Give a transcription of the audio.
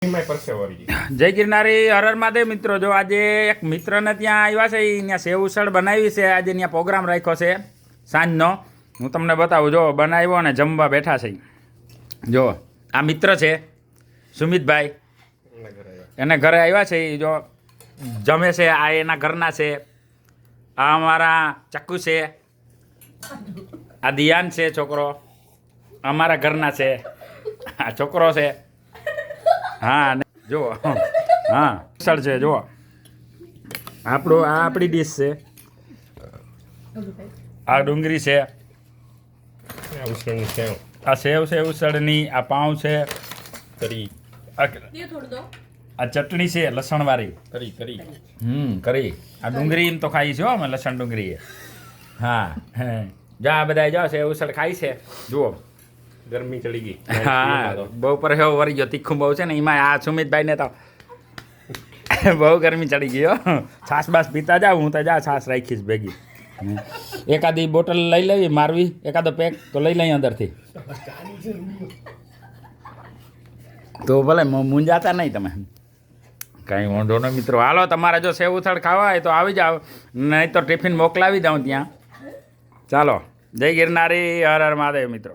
જય ગિરનારી હરર મહાદેવ. મિત્રો જો આજે એક મિત્રને ત્યાં આવ્યા છે ત્યાં સેવ ઉસળ બનાવી છે. આજે ત્યાં પ્રોગ્રામ રાખ્યો છે સાંજનો. હું તમને બતાવું જો બનાવ્યો અને જમવા બેઠા છે જો આ મિત્ર છે સુમિતભાઈ. એને ઘરે આવ્યા. છે જો જમે છે આ એના ઘરના છે. આ અમારા ચક્કુ છે. આ દિયાન છે છોકરો. અમારા ઘરના છે. આ છોકરો છે. હા જુઓ હા. સર છે જુઓ. આપણો આ આપણી ડીશ છે. આ ડુંગળી છે. આ સેવ. આ સેવ છે ઉસળની આ પાઉં છે. તરી આ આ ચટણી છે લસણવાળી. કરી કરી. હમ કરી. આ ડુંગળી એમ તો ખાઈ છે હો અમે લસણ ડુંગળી હા. હે. જા આ બધા જાઓ છે ઉસળ ખાઈ છે. જુઓ. ગરમી ચડી ગઈ હા બહુ પર હેવો વરી ગયો તીખું બહુ છે ને એમાં આ સુમિતભાઈને તો બહુ ગરમી ચડી ગઈ હો છાસ બાસ પીતા જાવ હું તો જા છાસ રાખીશ ભેગી હમ. એકાદી બોટલ લઈ લેવી મારવી એકાદો પેક તો લઈ લઈ અંદરથી તો ભલે મ- મૂંઝાતા નહીં તમે કાંઈ વાંધો નહીં મિત્રો હાલો તમારે જો સેવ ઉથળ ખાવા હોય તો આવી જાઓ નહીં તો ટિફિન મોકલાવી દઉં ત્યાં ચાલો જય ગિરનારી હર હર મહાદેવ મિત્રો